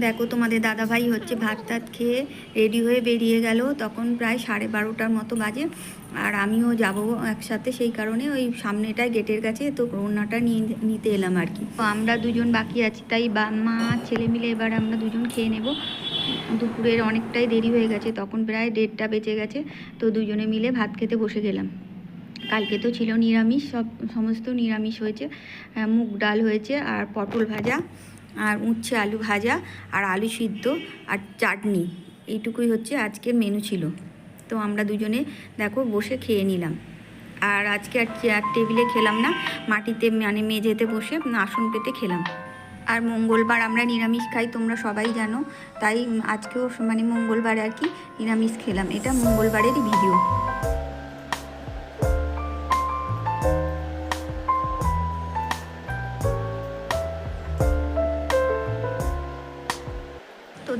দেখো, তোমাদের দাদাভাই হচ্ছে ভাত টাত খেয়ে রেডি হয়ে বেরিয়ে গেল। তখন প্রায় সাড়ে বারোটার মতো বাজে। আর আমিও যাব একসাথে, সেই কারণে ওই সামনেটায় গেটের কাছে তো রান্নাটা নিয়ে নিতে এলাম আর কি। তো আমরা দুজন বাকি আছি, তাই বা, মা, ছেলে মিলে এবার আমরা দুজন খেয়ে নেব। দুপুরের অনেকটাই দেরি হয়ে গেছে, তখন প্রায় দেড়টা বেঁচে গেছে। তো দুজনে মিলে ভাত খেতে বসে গেলাম। কালকে তো ছিল নিরামিষ, সব, সমস্ত নিরামিষ হয়েছে মুগ ডাল হয়েছে আর পটল ভাজা। আর উচ্ছে আলু ভাজা আর আলু সিদ্ধ আর চাটনি। এইটুকুই হচ্ছে আজকের মেনু ছিল। তো আমরা দুজনে দেখো বসে খেয়ে নিলাম। আর আজকে আর চেয়ার টেবিলে খেলাম না, মাটিতে মানে মেঝেতে বসে আসন পেতে খেলাম। আর মঙ্গলবার আমরা নিরামিষ খাই, তোমরা সবাই জানো। তাই আজকেও মানে মঙ্গলবার আর কি নিরামিষ খেলাম। এটা মঙ্গলবারেরই ভিডিও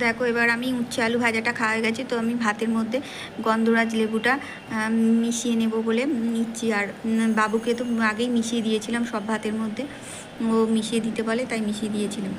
দেখো, এবার আমি উচ্ছে আলু ভাজাটা খাওয়া হয়ে গেছে, তো আমি ভাতের মধ্যে গন্ধরাজ লেবুটা মিশিয়ে নেব বলে নিচ্ছি। আর বাবুকে তো আগেই মিশিয়ে দিয়েছিলাম সব ভাতের মধ্যে, ও মিশিয়ে দিতে বলে, তাই মিশিয়ে দিয়েছিলাম।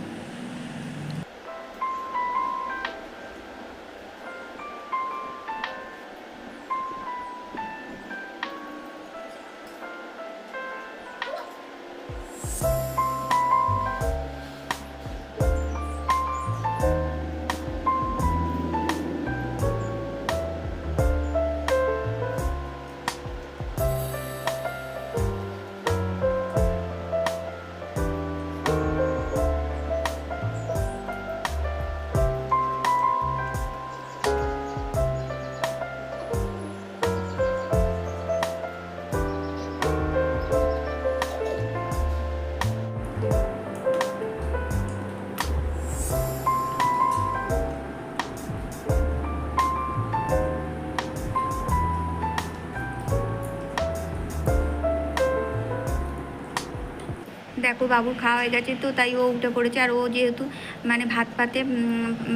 দেখো বাবুর খাওয়া হয়ে গেছে তো, তাই ও উঠে পড়েছে আর ও যেহেতু মানে ভাত পাতে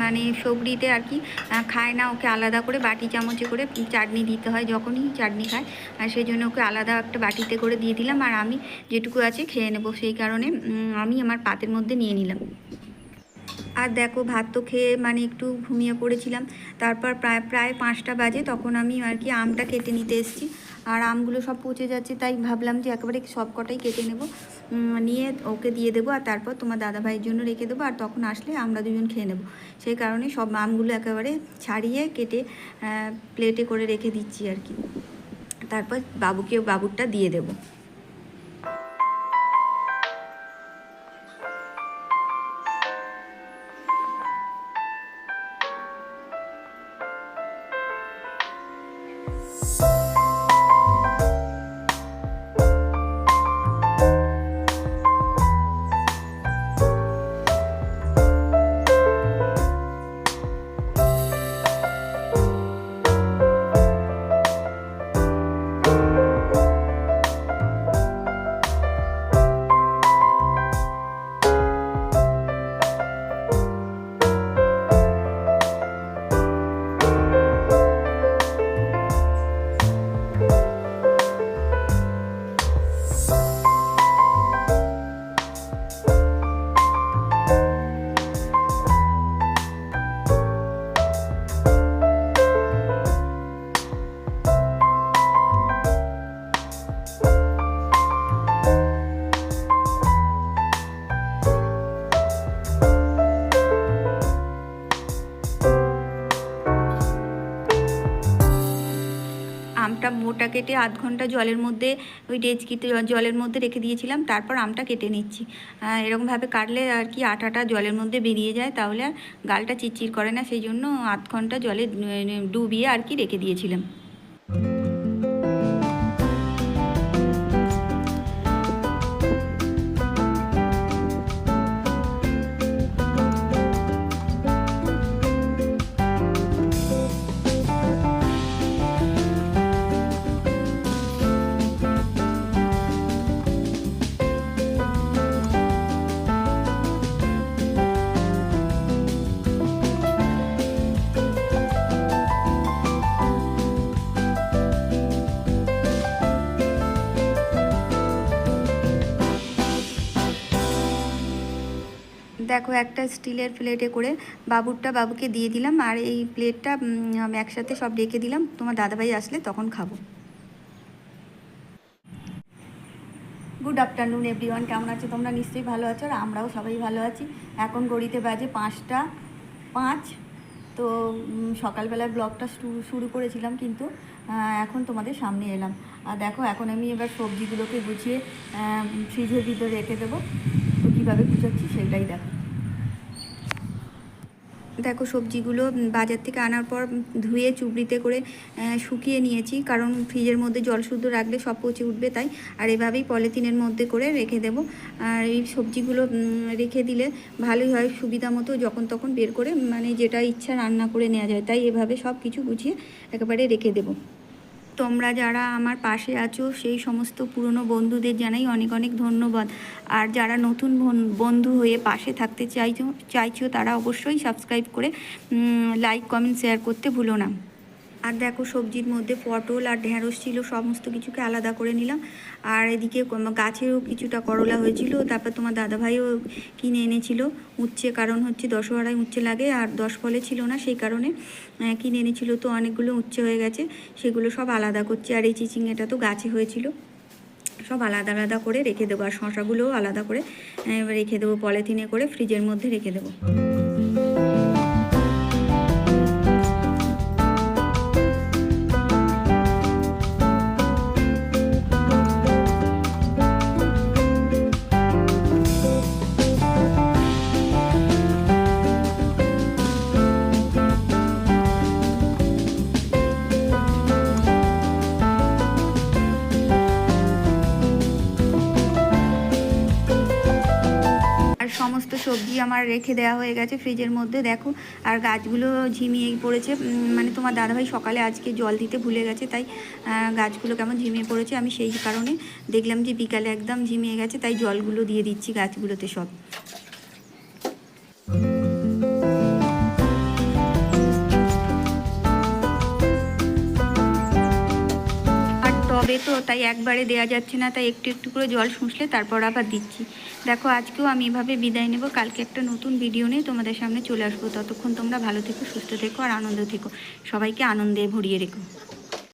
মানে সবরিতে আর কি খায় না, ওকে আলাদা করে বাটি চামচে করে চাটনি দিতে হয়, যখনই চাটনি খায়। আর সেই জন্য ওকে আলাদা একটা বাটিতে করে দিয়ে দিলাম। আর আমি যেটুকু আছে খেয়ে নেব। সেই কারণে আমি আমার পাতের মধ্যে নিয়ে নিলাম। আর দেখো, ভাত তো খেয়ে মানে একটু ঘুমিয়ে পড়েছিলাম। তারপর প্রায় প্রায় পাঁচটা বাজে, তখন আমি আর কি আমটা কেটে নিতে এসেছি। আর আমগুলো সব পচে যাচ্ছে, তাই ভাবলাম যে একেবারে সব কটাই কেটে নেব। নিয়ে ওকে দিয়ে দেবো আর তারপর তোমার দাদা ভাইয়ের জন্য রেখে দেবো আর তখন আসলে আমরা দুজন খেয়ে নেব। সেই কারণে সব আমগুলো একেবারে ছাড়িয়ে কেটে প্লেটে করে রেখে দিচ্ছি আর কি। তারপর বাবুকে, বাবুরটা দিয়ে দেবো। আমটা মোটা কেটে আধ ঘণ্টা জলের মধ্যে, ওই ডেচকিতে জলের মধ্যে রেখে দিয়েছিলাম, তারপর আমটা কেটে নিচ্ছি। এরকমভাবে কাটলে আর কি আটাটা জলের মধ্যে বেরিয়ে যায়, তাহলে আর গালটা চিরচির করে না, সেই জন্য আধ ঘণ্টা জলে ডুবিয়ে আর কি রেখে দিয়েছিলাম। দেখো একটা স্টিলের প্লেটে করে বাবুরটা বাবুকে দিয়ে দিলাম আর এই প্লেটটা আমি একসাথে সব রেখে দিলাম। তোমার দাদাভাই আসলে তখন খাব। গুড আফটারনুন এভরিওয়ান কেমন আছো? তোমরা নিশ্চয়ই ভালো আছো আর আমরাও সবাই ভালো আছি। এখন গড়িতে বাজে পাঁচটা পাঁচ। তো উম, সকালবেলার ব্লগটা শুরু করেছিলাম কিন্তু এখন তোমাদের সামনে এলাম। আর দেখো এখন আমি এবার সবজিগুলোকে গুছিয়ে ফ্রিজের ভিতরে রেখে দেবো। তো কীভাবে গুছাচ্ছি সেটাই দেখো। দেখো সবজিগুলো বাজার থেকে আনার পর ধুয়ে চুবড়িতে করে শুকিয়ে নিয়েছি। কারণ ফ্রিজের মধ্যে জল শুদ্ধ রাখলে সব পচে উঠবে তাই। আর এভাবেই পলিথিনের মধ্যে করে রেখে দেব। আর এই সবজিগুলো রেখে দিলে ভালোই হয় সুবিধা মতো যখন তখন বের করে মানে যেটা ইচ্ছা রান্না করে নেওয়া যায়, তাই এভাবে সব কিছু গুছিয়ে একেবারে রেখে দেবো। তোমরা যারা আমার পাশে আছো, সেই সমস্ত পুরনো বন্ধুদের জানাই অনেক অনেক ধন্যবাদ। আর যারা নতুন বন- বন্ধু হয়ে পাশে থাকতে চাইছো চাইছো, তারা অবশ্যই সাবস্ক্রাইব করে লাইক কমেন্ট শেয়ার করতে ভুলো না। আর দেখো সবজির মধ্যে পটল আর ঢেঁড়স ছিল, সমস্ত কিছুকে আলাদা করে নিলাম। আর এদিকে গাছেও কিছুটা করলা হয়েছিল, তারপর তোমার দাদাভাইও কিনে এনেছিল। উচ্ছে কারণ হচ্ছে দশহরায় উচ্ছে লাগে, আর দশ ফলে ছিল না, সেই কারণে কিনে এনেছিল। তো অনেকগুলো উচ্ছে হয়ে গেছে, সেগুলো সব আলাদা করছে। আর এই চিচিংয়েটা তো গাছে হয়েছিল। সব আলাদা আলাদা করে রেখে দেবো, আর শশাগুলোও আলাদা করে রেখে দেবো, পলিথিনে করে ফ্রিজের মধ্যে রেখে দেবো। সবজি আমার রেখে দেওয়া হয়ে গেছে ফ্রিজের মধ্যে, দেখো। আর গাছগুলো ঝিমিয়ে পড়েছে। মানে তোমার দাদাভাই সকালে আজকে জল দিতে ভুলে গেছে, তাই গাছগুলো কেমন ঝিমিয়ে পড়েছে আমি সেই কারণে দেখলাম যে বিকালে একদম ঝিমিয়ে গেছে, তাই জলগুলো দিয়ে দিচ্ছি গাছগুলোতে সব। টবে তো, তাই একবারে দেওয়া যাচ্ছে না, তাই একটু একটু করে জল শুষলে তারপর আবার দিচ্ছি। দেখো, আজকেও আমি এভাবে বিদায় নেব, কালকে একটা নতুন ভিডিও নিয়ে তোমাদের সামনে চলে আসব। ততক্ষণ তোমরা ভালো থেকো, সুস্থ থেকো আর আনন্দ থেকো। সবাইকে আনন্দে ভরিয়ে রেখো।